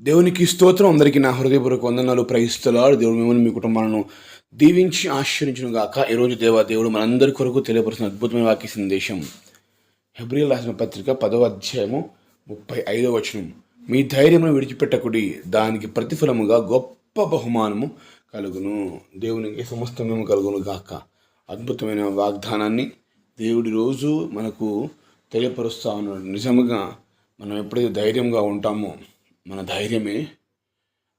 దేవునికి స్తోత్రం. అందరికీ నా హృదయపూర్వక వందనాలు. ప్రయిస్తులాడు దేవుడు మిమ్మల్ని మీ కుటుంబాలను దీవించి ఆశ్రయించను గాక. ఈరోజు దేవ దేవుడు మనందరి కొరకు తెలియపరిచిన అద్భుతమైన వాక్య సందేశం. హెబ్రియల్ రాసిన పత్రిక పదవ అధ్యాయము ముప్పై ఐదవ వచనం. మీ ధైర్యమును విడిచిపెట్టకుడి దానికి ప్రతిఫలముగా గొప్ప బహుమానము కలుగును. దేవునికి సమస్తమేము కలుగును గాక. అద్భుతమైన వాగ్దానాన్ని దేవుడి రోజు మనకు తెలియపరుస్తా ఉన్నాడు. నిజముగా మనం ఎప్పుడైతే ధైర్యంగా ఉంటామో మన ధైర్యమే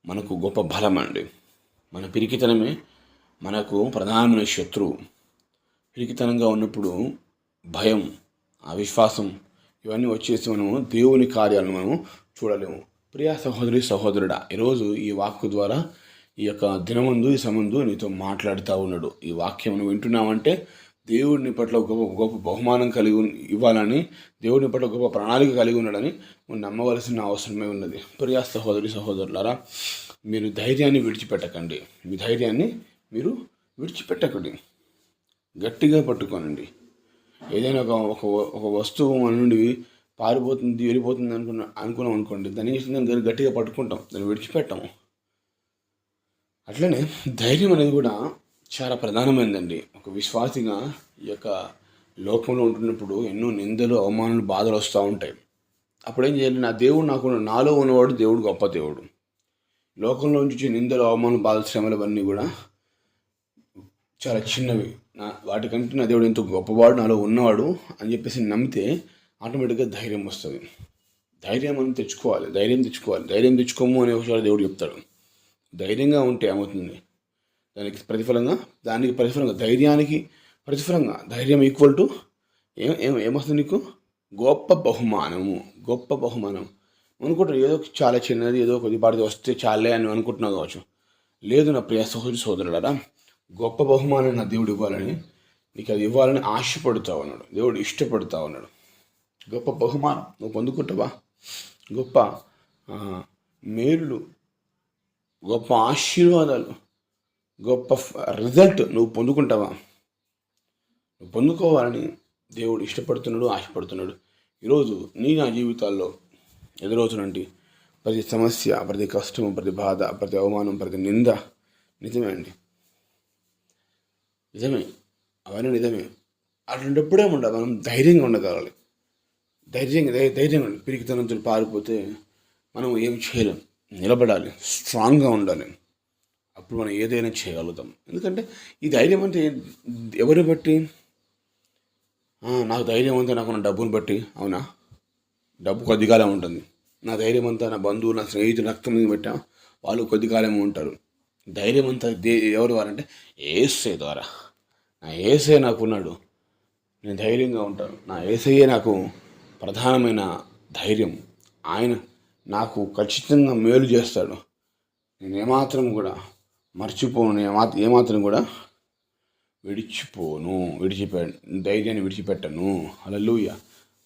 మనకు గొప్ప బలం అండి మన పిరికితనమే మనకు ప్రధానమైన శత్రువు. పిరికితనంగా ఉన్నప్పుడు భయం అవిశ్వాసం ఇవన్నీ వచ్చేసి మనము దేవుని కార్యాలను మనం చూడలేము. ప్రియా సహోదరి సహోదరుడా ఈరోజు ఈ వాక్కు ద్వారా ఈ యొక్క దినమందు ఈ సమందు నీతో మాట్లాడుతూ ఉన్నాడు. ఈ వాక్యం నువ్వు వింటున్నావంటే దేవుడిని పట్ల గొప్ప గొప్ప బహుమానం కలిగి ఇవ్వాలని దేవుడిని పట్ల గొప్ప ప్రణాళిక కలిగి ఉన్నాడని నమ్మవలసిన అవసరమే ఉన్నది. ప్రియా సహోదరి సహోదరులారా మీరు ధైర్యాన్ని విడిచిపెట్టకండి. మీ ధైర్యాన్ని మీరు విడిచిపెట్టకండి. గట్టిగా పట్టుకోనండి. ఏదైనా ఒక ఒక ఒక వస్తువు మన నుండి పారిపోతుంది వెళ్ళిపోతుంది అనుకున్న అనుకున్నాం అనుకోండి దాన్ని దాన్ని గట్టిగా పట్టుకుంటాం. దాన్ని విడిచిపెట్టాము. అట్లనే ధైర్యం అనేది కూడా చాలా ప్రధానమైనదండి ఒక విశ్వాసిగా ఈ యొక్క లోకంలో ఉంటున్నప్పుడు ఎన్నో నిందలు అవమానాలు బాధలు వస్తూ ఉంటాయి. అప్పుడు ఏం చేయాలి? నా దేవుడు నాకు నాలో ఉన్నవాడు దేవుడు గొప్ప దేవుడు. లోకంలో నుంచి నిందలు అవమానం బాధ శ్రమలు అవన్నీ కూడా చాలా చిన్నవి. నా వాటికంటే నా దేవుడు ఎంతో గొప్పవాడు నాలో ఉన్నవాడు అని చెప్పేసి నమ్మితే ఆటోమేటిక్గా ధైర్యం వస్తుంది. ధైర్యం మనం తెచ్చుకోవాలి. ధైర్యం తెచ్చుకోవాలి. ధైర్యం తెచ్చుకోము అనే ఒకసారి దేవుడు చెప్తాడు. ధైర్యంగా ఉంటే ఏమవుతుంది? దానికి ప్రతిఫలంగా దానికి ప్రతిఫలంగా ధైర్యానికి ప్రతిఫలంగా ధైర్యం ఈక్వల్ టు ఏం ఏం ఏమొస్తుంది నీకు? గొప్ప బహుమానము గొప్ప బహుమానం. అనుకుంటున్నావు ఏదో చాలా చిన్నది ఏదో కొద్దిపాటిది వస్తే చాలే అని అనుకుంటున్నావు కావచ్చు. లేదు నా ప్రియ సహోదరి సోదరులరా గొప్ప బహుమానం నా దేవుడు ఇవ్వాలని నీకు అది ఇవ్వాలని ఆశపడుతూ ఉన్నాడు దేవుడు ఇష్టపడుతూ ఉన్నాడు గొప్ప బహుమానం. నువ్వు పొందుకుంటావా? గొప్ప మేలులు గొప్ప ఆశీర్వాదాలు. గొప్ప రిజల్ట్ నువ్వు పొందుకుంటావా? నువ్వు పొందుకోవాలని దేవుడు ఇష్టపడుతున్నాడు ఆశపడుతున్నాడు. ఈరోజు నీ నా జీవితాల్లో ఎదురవుతున్నటువంటి ప్రతి సమస్య ప్రతి కష్టం ప్రతి బాధ ప్రతి అవమానం ప్రతి నింద నిజమే అండి. నిజమే. అవన్నీ నిజమే. అటువంటిప్పుడే ఉండాలి మనం ధైర్యంగా ఉండగలాలి ధైర్యంగా ధైర్యంగా ఉండాలి. పిరికితనంతో పారిపోతే మనం ఏం చేయలేం. నిలబడాలి. స్ట్రాంగ్గా ఉండాలి. అప్పుడు మనం ఏదైనా చేయగలుగుతాం. ఎందుకంటే ఈ ధైర్యం అంటే ఎవరిని బట్టి? నాకు ధైర్యం అంతా నాకు డబ్బును బట్టి. అవునా? డబ్బు కొద్దిగాలం ఉంటుంది. నా ధైర్యం అంతా నా బంధువు నా స్నేహితులు రక్తం మీద పెట్టా వాళ్ళు కొద్దికాలం ఉంటారు. ధైర్యం అంతా దే ఎవరు వారంటే ఏసే ద్వారా. నా ఏసే నాకు ఉన్నాడు నేను ధైర్యంగా ఉంటాను. నా ఏసయ్యే నాకు ప్రధానమైన ధైర్యం. ఆయన నాకు ఖచ్చితంగా మేలు చేస్తాడు. నేనేమాత్రం కూడా మర్చిపోను నేను ఏమాత్రం కూడా విడిచిపోను విడిచిపె ధైర్యాన్ని విడిచిపెట్టను. అలలుయ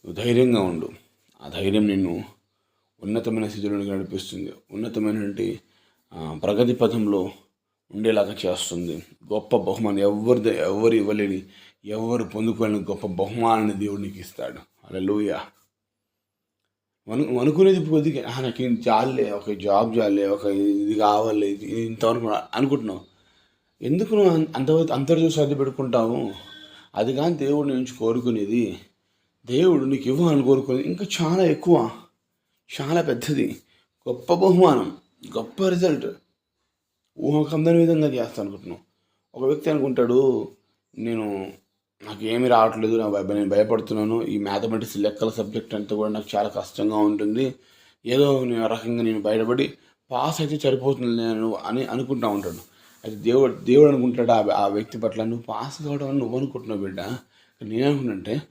నువ్వు ధైర్యంగా ఉండు. ఆ ధైర్యం నిన్ను ఉన్నతమైన స్థితిలో నడిపిస్తుంది. ఉన్నతమైనటువంటి ప్రగతి పథంలో ఉండేలాగా చేస్తుంది. గొప్ప బహుమానం ఎవరి ఎవరు ఇవ్వలేని ఎవరు పొందుకోలేని గొప్ప బహుమానాన్ని దేవుడు నీకు ఇస్తాడు. అలలుయ అను అనుకునేది కొద్దిగా నాకు ఇది చాలే ఒక జాబ్ చాలే ఒక ఇది కావాలి ఇది ఇంతవరకు అనుకుంటున్నావు ఎందుకు నువ్వు అంత అంతర్జు సర్ది పెట్టుకుంటావు? అది కానీ దేవుడు నుంచి కోరుకునేది. దేవుడు నీకు ఇవ్వాలని కోరుకునేది ఇంకా చాలా ఎక్కువ. చాలా పెద్దది. గొప్ప బహుమానం. గొప్ప రిజల్ట్. ఊహకందని విధంగా చేస్తాను అనుకుంటున్నావు. ఒక వ్యక్తి అనుకుంటాడు నేను నాకు ఏమి రావట్లేదు నా నేను భయపడుతున్నాను. ఈ మ్యాథమెటిక్స్ లెక్కల సబ్జెక్ట్ అంతా కూడా నాకు చాలా కష్టంగా ఉంటుంది. ఏదో నేను ఆ రకంగా నేను బయటపడి పాస్ అయితే సరిపోతుంది నేను అని అనుకుంటా ఉంటాడు అయితే దేవుడు దేవుడు అనుకుంటాడు ఆ ఆ వ్యక్తి పట్ల? నువ్వు పాస్ కావడం అని నువ్వు అనుకుంటున్నావు బిడ్డ. నేను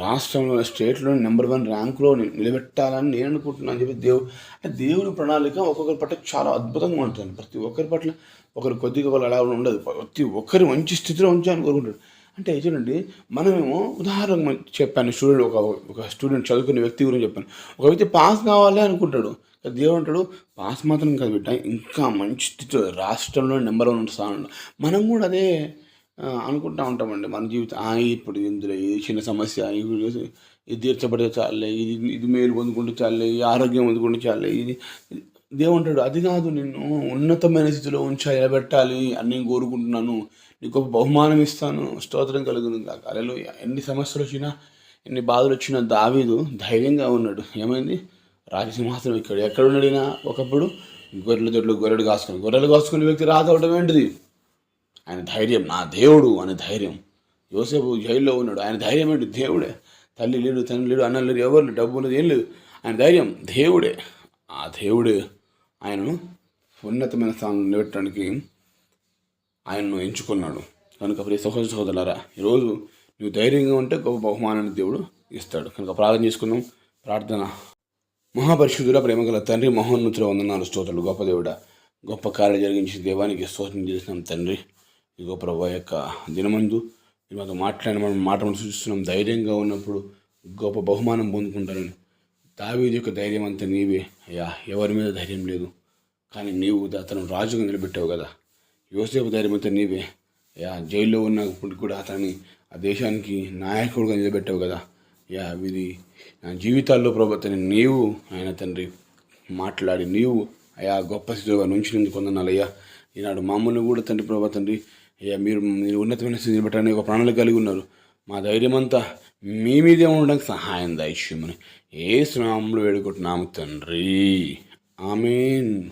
రాష్ట్రంలో స్టేట్లో నెంబర్ వన్ ర్యాంకులో నిలబెట్టాలని నేను అనుకుంటున్నాను అని చెప్పి దేవుడు అంటే దేవుని ప్రణాళిక ఒక్కొక్కరి పట్ల చాలా అద్భుతంగా ఉంటుంది. ప్రతి ఒక్కరి పట్ల ఒకరు కొద్దిగా వాళ్ళు అలా ఉండదు. ప్రతి ఒక్కరు మంచి స్థితిలో ఉంచాలని కోరుకుంటాడు. అంటే చూడండి మనమేమో ఉదాహరణకు చెప్పాను స్టూడెంట్ ఒక ఒక స్టూడెంట్ చదువుకునే వ్యక్తి గురించి చెప్పాను. ఒక వ్యక్తి పాస్ కావాలి అనుకుంటాడు దేవుడు అంటాడు పాస్ మాత్రం కాదు బిడ్డ ఇంకా మంచి రాష్ట్రంలో నెంబర్ వన్ స్థానంలో మనం కూడా అదే అనుకుంటా ఉంటామండి. మన జీవితం ఇప్పుడు ఇందులో ఏ చిన్న సమస్య ఇది తీర్చబడితే చాలే ఇది ఇది మేలు పొందుకుంటే చాలే ఈ ఆరోగ్యం పొందుకుంటే చాలే ఇది దేవుంటాడు దేవుడు అది కాదు నిన్ను ఉన్నతమైన స్థితిలో ఉంచా నిలబెట్టాలి అని నేను కోరుకుంటున్నాను. నీకు ఒక బహుమానం ఇస్తాను. స్తోత్రం కలుగును కాక అలలు ఎన్ని సమస్యలు వచ్చినా ఎన్ని బాధలు వచ్చినా దావీదు ధైర్యంగా ఉన్నాడు. ఏమైంది? రాజసింహాసనం ఇక్కడ ఎక్కడ ఉన్నాడినా ఒకప్పుడు గొర్రెల దొడ్లు గొర్రెలు కాసుకుని. గొర్రెలు కాసుకునే వ్యక్తి రాదవడం ఏంటిది? ఆయన ధైర్యం. నా దేవుడు అనే ధైర్యం. యోసేపు జైల్లో ఉన్నాడు. ఆయన ధైర్యం ఏంటి? దేవుడే. తల్లి లేడు తండ్రి లేడు అన్న లేడు ఎవరు డబ్బు లేదు ఏం లేదు. ఆయన ధైర్యం దేవుడే. ఆ దేవుడే. ఆయనను ఉన్నతమైన స్థానంలో నిలబెట్టడానికి ఆయనను ఎంచుకున్నాడు. కనుక ప్రియ సహోదర సహోదరులారా ఈరోజు నువ్వు ధైర్యంగా ఉంటే గొప్ప బహుమానాన్ని దేవుడు ఇస్తాడు. కనుక ప్రార్థన చేసుకుందాం. ప్రార్థన. మహాపరిశుద్ధుల ప్రేమగల తండ్రి మహోన్నతుల వందనాలు స్తోత్రులు. గొప్ప దేవుడ గొప్ప కార్యం జరిగించి దేవానికి స్తోత్రం చేస్తున్నాం తండ్రి. ఇదిగో ప్రభు యొక్క దినమందు మాతో మాట్లాడిన మనం మాటలు సూచిస్తున్నాం. ధైర్యంగా ఉన్నప్పుడు గొప్ప బహుమానం పొందుకుంటారని దావీది యొక్క ధైర్యం అంతా నీవే. అయ్యా ఎవరి మీద ధైర్యం లేదు. కానీ నీవు అతను రాజుగా నిలబెట్టావు కదా. యోసేపు ధైర్యం అంతా నీవే. యా జైల్లో ఉన్నప్పుడు కూడా అతన్ని ఆ దేశానికి నాయకుడిగా నిలబెట్టావు కదా. యా ఇది నా జీవితాల్లో ప్రభుత్వని నీవు ఆయన తండ్రి మాట్లాడి నీవు అయా గొప్ప స్థితిగా నుంచి కొందనాలయ్యా ఈనాడు మామూలు కూడా తండ్రి ప్రభా తండ్రి అయ్యా మీరు మీరు ఉన్నతమైన స్థితి నిలబెట్టడానికి ఒక ప్రణాళిక కలిగి ఉన్నారు. మా ధైర్యం అంతా మీ మీదే ఉండడానికి సహాయం దయచేయమని ఏ స్నామంలో వేడుకుంటున్నాము తండ్రి. ఆమెన్.